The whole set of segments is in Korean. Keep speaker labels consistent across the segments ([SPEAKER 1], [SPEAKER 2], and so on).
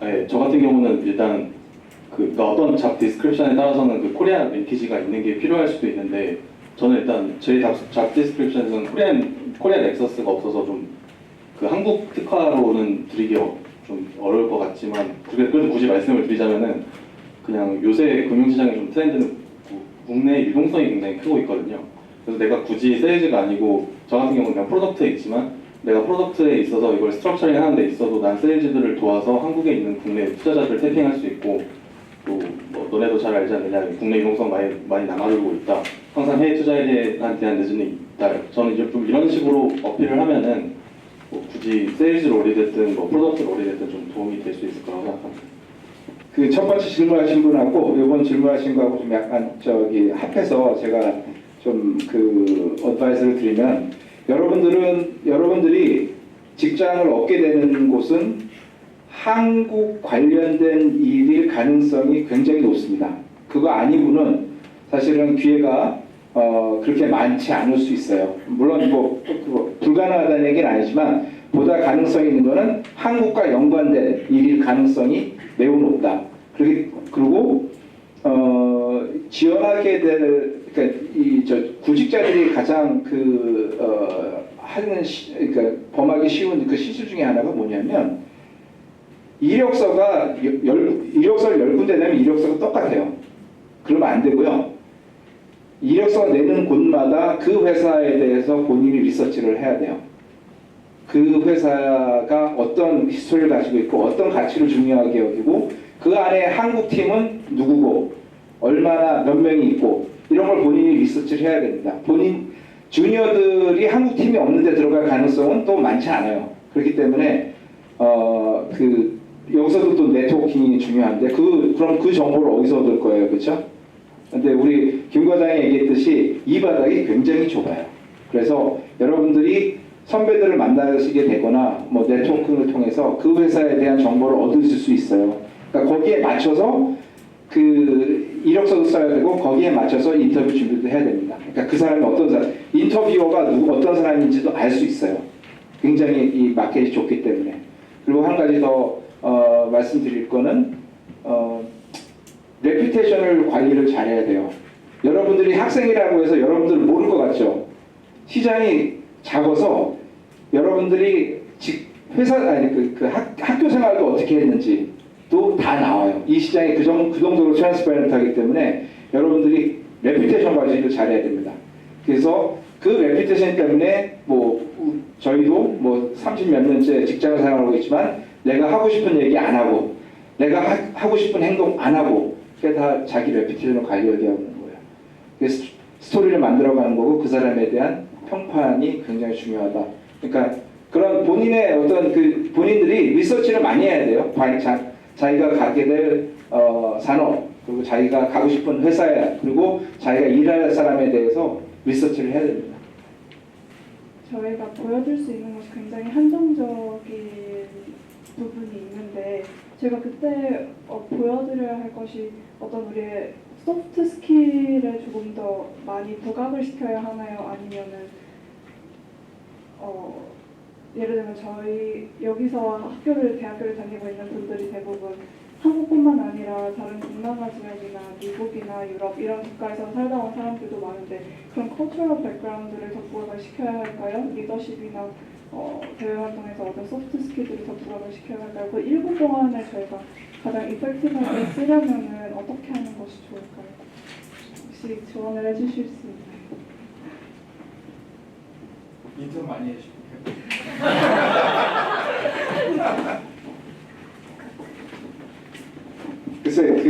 [SPEAKER 1] 네, 저 같은 경우는 일단 그 그러니까 어떤 잡 디스크립션에 따라서는 그 코리안 링키지가 있는 게 필요할 수도 있는데 저는 일단 제 잡, 잡 디스크립션에서는 코리안 코리안 엑서스가 없어서 좀 그 한국 특화로는 드리기 어- 좀 어려울 것 같지만 그래- 그래도 굳이 말씀을 드리자면은 그냥 요새 금융시장의 좀 트렌드는 구- 국내 유동성이 굉장히 크고 있거든요. 그래서 내가 굳이 세일즈가 아니고 저 같은 경우는 그냥 프로덕트에 있지만 내가 프로덕트에 있어서 이걸 스트럭처링 하는 데 있어도 난 세일즈들을 도와서 한국에 있는 국내 투자자들을 태핑할 수 있고 또뭐 너네도 잘 알지 않느냐 국내 유동성 많이 많이 남아들고 있다. 항상 해외 투자에 대한 늦음이 있다. 저는 이제 좀 이런 식으로 어필을 하면은 뭐 굳이 세일즈를 오리됐든 뭐 프로덕트를 오리됐든 좀 도움이 될 수 있을 거라고 생각합니다.
[SPEAKER 2] 그 첫 번째 질문하신 분하고 이번 질문하신 거하고 좀 약간 저기 합해서 제가 좀 그 어드바이스를 드리면 여러분들은 여러분들이 직장을 얻게 되는 곳은 한국 관련된 일일 가능성이 굉장히 높습니다. 그거 아니고는 사실은 기회가 어, 그렇게 많지 않을 수 있어요. 물론 뭐, 뭐 불가능하다는 얘기는 아니지만 보다 가능성이 있는 거는 한국과 연관된 일일 가능성이 매우 높다. 그리고, 어, 지원하게 될 그러니까 이 저 구직자들이 가장 그 어, 하는 시, 그러니까 범하기 쉬운 그 실수 중에 하나가 뭐냐면 이력서가 열, 열- 이력서를 열 군데 내면 이력서가 똑같아요. 그러면 안 되고요. 이력서 내는 곳마다 그 회사에 대해서 본인이 리서치를 해야 돼요. 그 회사가 어떤 히스토리를 가지고 있고 어떤 가치를 중요하게 여기고 그 안에 한국 팀은 누구고 얼마나 몇 명이 있고 이런 걸 본인이 리서치를 해야 됩니다. 본인 주니어들이 한국 팀이 없는데 들어갈 가능성은 또 많지 않아요. 그렇기 때문에 어 그 여기서도 또 네트워킹이 중요한데 그 그럼 그 정보를 어디서 얻을 거예요, 그렇죠? 근데 우리 김 과장이 얘기했듯이 이 바닥이 굉장히 좁아요. 그래서 여러분들이 선배들을 만나시게 되거나 뭐 네트워킹을 통해서 그 회사에 대한 정보를 얻으실 수 있어요. 그러니까 거기에 맞춰서 그 이력서도 써야 되고 거기에 맞춰서 인터뷰 준비도 해야 됩니다. 그러니까 그 사람이 어떤 사람, 인터뷰어가 누구 어떤 사람인지도 알 수 있어요. 굉장히 이 마켓이 좋기 때문에. 그리고 한 가지 더 어, 말씀드릴 거는 어, 레퓨테이션을 관리를 잘해야 돼요. 여러분들이 학생이라고 해서 여러분들 모를 것 같죠? 시장이 작아서 여러분들이 직 회사 아니 그, 그 학, 학교 생활도 어떻게 했는지 또 다 나와요. 이 시장이 그, 정, 그 정도로 트랜스퍼런트하기 때문에 여러분들이 레퓨테이션 관리를 잘해야 됩니다. 그래서 그 레퓨테이션 때문에 뭐 우- 저희도 뭐 30몇 년째 직장을 생활하고 있지만 내가 하고 싶은 얘기 안 하고 내가 하, 하고 싶은 행동 안 하고 그게 다 자기 레퓨테이션을 관리하게 하는 거예요. 그래서 스토리를 만들어가는 거고 그 사람에 대한 평판이 굉장히 중요하다. 그러니까 그런 본인의 어떤 그 본인들이 리서치를 많이 해야 돼요. 과- 자, 자기가 가게 될 어, 산업 그리고 자기가 가고 싶은 회사에 그리고 자기가 일할 사람에 대해서 리서치를 해야 됩니다.
[SPEAKER 3] 저희가 보여줄 수 있는 것이 굉장히 한정적인 부분이 있는데 제가 그때 어, 보여드려야 할 것이 어떤 우리의 소프트 스킬에 조금 더 많이 부각을 시켜야 하나요? 아니면은 어, 예를 들면 저희 여기서 학교를 대학교를 다니고 있는 분들이 대부분 한국뿐만 아니라 다른 동남아 지역이나 미국이나 유럽 이런 국가에서 살다 온 사람들도 많은데 그런 커처럴 백그라운드를 더 부각을 시켜야 할까요? 리더십이나 어, 대외 활동에서 어떤 소프트 스킬들을 더 부각을 시켜야 할까요? 그 1분 동안에 저희가 가장 이펙티브하게 쓰려면은 어떻게 하는 것이 좋을까요? 혹시 조언을 해주실 수 있나요?
[SPEAKER 2] 인턴 많이 해주실게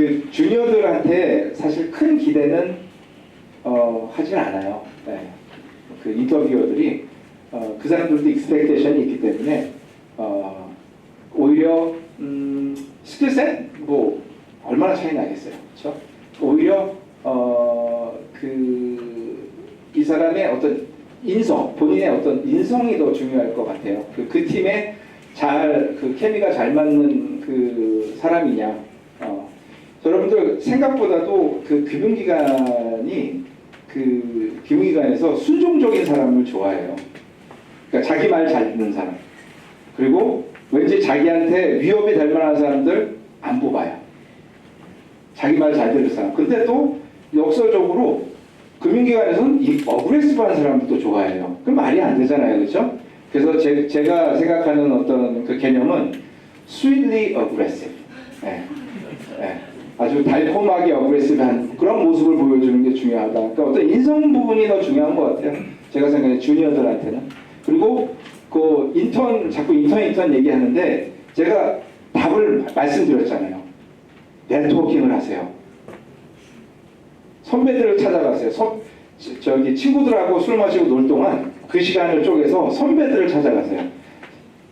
[SPEAKER 2] 그 주니어들한테 사실 큰 기대는 어, 하진 않아요. 네. 그 인터뷰어들이 어, 그 사람들도 익스펙테이션이 있기 때문에 어, 오히려 음, 스킬셋 뭐 얼마나 차이 나겠어요, 그렇죠? 오히려 어, 그이 사람의 어떤 인성, 본인의 어떤 인성이 더 중요할 것 같아요. 그, 그 팀에 잘, 그 케미가 잘 맞는 그 사람이냐. 어. 여러분들 생각보다도 그 금융기관이 그 금융기관에서 순종적인 사람을 좋아해요. 그러니까 자기 말 잘 듣는 사람. 그리고 왠지 자기한테 위협이 될 만한 사람들 안 뽑아요. 자기 말 잘 들을 사람. 근데 또 역설적으로 금융기관에서는 이 어그레시브한 사람들도 좋아해요. 그럼 말이 안 되잖아요, 그렇죠? 그래서 제, 제가 생각하는 어떤 그 개념은 sweetly aggressive. 예. 예. 아주 달콤하게 어그레시브한 그런 모습을 보여주는 게 중요하다. 그러니까 어떤 인성 부분이 더 중요한 것 같아요. 제가 생각해 주니어들한테는. 그리고 그 인턴 자꾸 인턴 인턴 얘기하는데 제가 답을 말씀드렸잖아요. 네트워킹을 하세요. 선배들을 찾아가세요. 선- 저- 저기 친구들하고 술 마시고 놀 동안 그 시간을 쪼개서 선배들을 찾아가세요.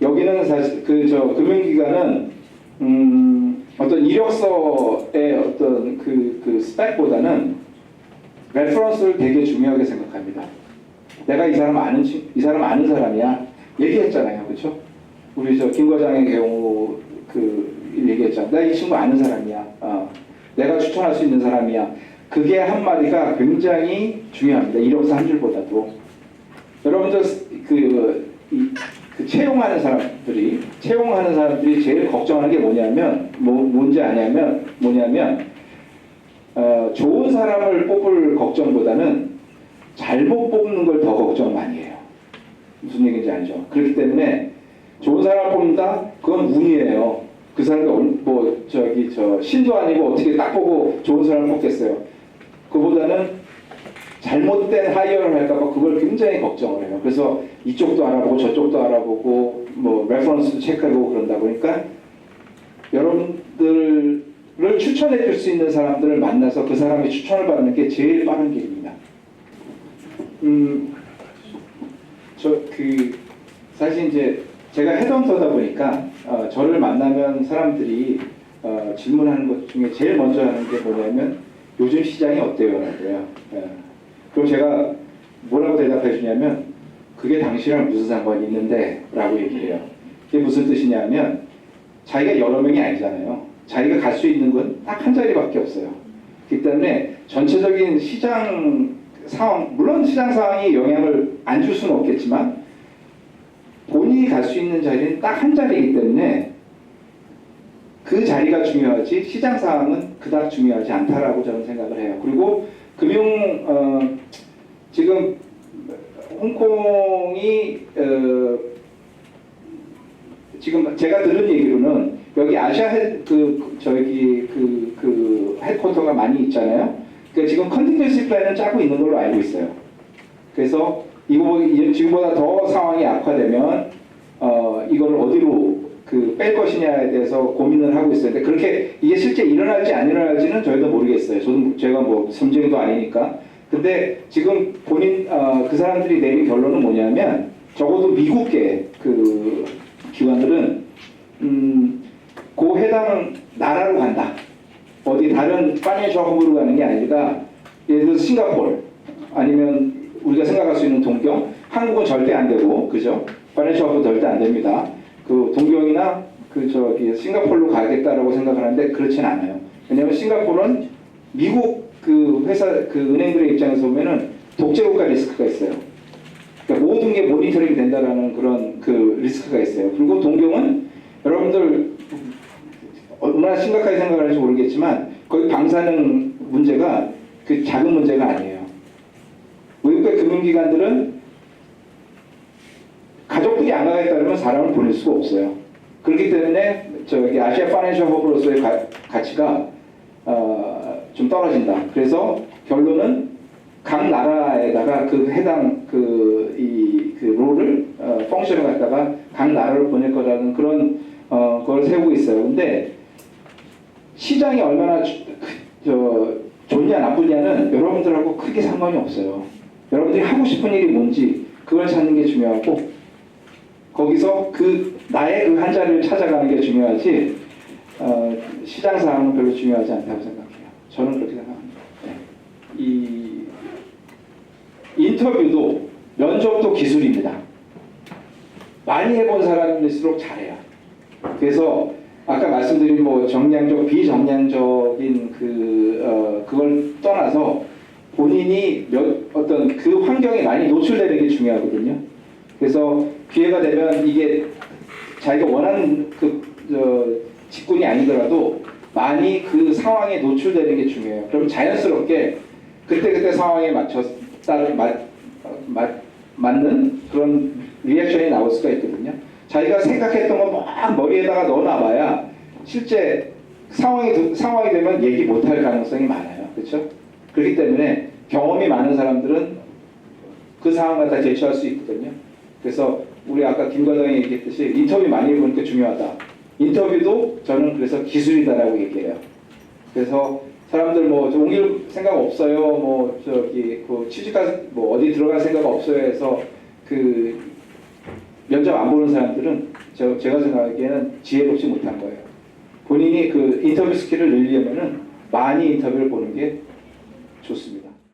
[SPEAKER 2] 여기는 사실 그 저 금융기관은 이력서의 어떤 그, 그 스펙보다는 레퍼런스를 되게 중요하게 생각합니다. 내가 이 사람 아는 친, 이 사람 아는 사람이야 얘기했잖아요, 그렇죠? 우리 저 김 과장의 경우 그 얘기했잖아. 나 이 친구 아는 사람이야. 어, 내가 추천할 수 있는 사람이야. 그게 한 마디가 굉장히 중요합니다. 이력서 한 줄보다도 여러분들 그, 이, 그 채용하는 사람들이 채용하는 사람들이 제일 걱정하는 게 뭐냐면 뭐, 뭔지 아냐면 뭐냐면 어, 좋은 사람을 뽑을 걱정보다는 잘못 뽑는 걸 더 걱정 많이 해요. 무슨 얘기인지 알죠? 그렇기 때문에 좋은 사람 뽑는다? 그건 운이에요. 그 사람이 얼- 뭐 저기 저 신도 아니고 어떻게 딱 보고 좋은 사람을 뽑겠어요. 그보다는 잘못된 하이어를 할까봐 그걸 굉장히 걱정을 해요. 그래서 이쪽도 알아보고 저쪽도 알아보고 뭐 레퍼런스도 체크하고 그런다 보니까 여러분들을 추천해 줄 수 있는 사람들을 만나서 그 사람의 추천을 받는 게 제일 빠른 길입니다. 음, 저 그 사실 이제 제가 헤드헌터다 보니까 어, 저를 만나면 사람들이 어, 질문하는 것 중에 제일 먼저 하는 게 뭐냐면 요즘 시장이 어때요? 라고요. 예. 그럼 제가 뭐라고 대답해 주냐면 그게 당신이랑 무슨 상관이 있는데? 라고 얘기를 해요. 그게 무슨 뜻이냐면 자기가 여러 명이 아니잖아요. 자기가 갈 수 있는 건 딱 한 자리밖에 없어요. 그렇기 때문에 전체적인 시장 상황, 물론 시장 상황이 영향을 안 줄 수는 없겠지만 본인이 갈 수 있는 자리는 딱 한 자리이기 때문에 그 자리가 중요하지 시장 상황은 그닥 중요하지 않다라고 저는 생각을 해요. 그리고 금융 어, 지금 홍콩이 어, 지금 제가 들은 얘기로는 여기 아시아 헤, 그 저기 그, 그 헤드쿼터가 많이 있잖아요. 그러니까 지금 컨티전시 플랜을 짜고 있는 걸로 알고 있어요. 그래서 이거 지금보다 더 상황이 악화되면 어 이거를 어디로 그 뺄 것이냐에 대해서 고민을 하고 있어요. 근데 그렇게 이게 실제 일어날지 안 일어날지는 저희도 모르겠어요. 저도 제가 뭐 점쟁이도 아니니까. 근데 지금 본인 어, 그 사람들이 내린 결론은 뭐냐면 적어도 미국계 그 기관들은 음, 그 해당 나라로 간다. 어디 다른 파이낸셜 허브로 가는 게 아니라 예를 들어서 싱가포르 아니면 우리가 생각할 수 있는 동경 한국은 절대 안 되고 그죠? 파이낸셜 허브 절대 안 됩니다. 그 동경이나 그 저기 싱가포르로 가겠다라고 생각하는데 그렇진 않아요. 왜냐하면 싱가포르는 미국 그 회사 그 은행들의 입장에서 보면은 독재국가 리스크가 있어요. 그러니까 모든 게 모니터링 된다라는 그런 그 리스크가 있어요. 그리고 동경은 여러분들 얼마나 심각하게 생각하는지 모르겠지만 거기 방사능 문제가 그 작은 문제가 아니에요. 외국의 금융기관들은 가족들이 안 가겠다면 사람을 보낼 수가 없어요. 그렇기 때문에 저기 아시아 파이낸셜 허브로서의 가, 가치가 어, 좀 떨어진다. 그래서 결론은 각 나라에다가 그 해당 그이그 롤을 어, 펑션을 갖다가 각 나라로 보낼 거라는 그런 어, 걸 세우고 있어요. 근데 시장이 얼마나 주- 저, 좋냐 나쁘냐는 여러분들하고 크게 상관이 없어요. 여러분들이 하고 싶은 일이 뭔지 그걸 찾는 게 중요하고 거기서 그 나의 그 한 자리를 찾아가는 게 중요하지 어, 시장 상황은 별로 중요하지 않다고 생각해요. 저는 그렇게 생각합니다. 네. 이 인터뷰도 면접도 기술입니다. 많이 해본 사람일수록 잘해요. 그래서 아까 말씀드린 뭐 정량적 비정량적인 그 어, 그걸 떠나서 본인이 몇, 어떤 그 환경에 많이 노출되는 게 중요하거든요. 그래서 기회가 되면 이게 자기가 원하는 그 저, 직군이 아니더라도 많이 그 상황에 노출되는 게 중요해요. 그럼 자연스럽게 그때그때 상황에 맞춰 따른 맞, 어, 맞, 맞는 그런 리액션이 나올 수가 있거든요. 자기가 생각했던 거 막 머리에다가 넣어놔봐야 실제 상황이 드- 상황이 되면 얘기 못할 가능성이 많아요. 그렇죠? 그렇기 때문에 경험이 많은 사람들은 그 상황 갖다 대처할 수 있거든요. 그래서 우리 아까 김 과장이 얘기했듯이 인터뷰 많이 해보는 게 중요하다. 인터뷰도 저는 그래서 기술이다라고 얘기해요. 그래서 사람들 뭐 저 옮길 생각 없어요. 뭐 저기 그 취직할 뭐 어디 들어갈 생각 없어요 해서 그 면접 안 보는 사람들은 저, 제가 생각하기에는 지혜롭지 못한 거예요. 본인이 그 인터뷰 스킬을 늘리려면은 많이 인터뷰를 보는 게 좋습니다.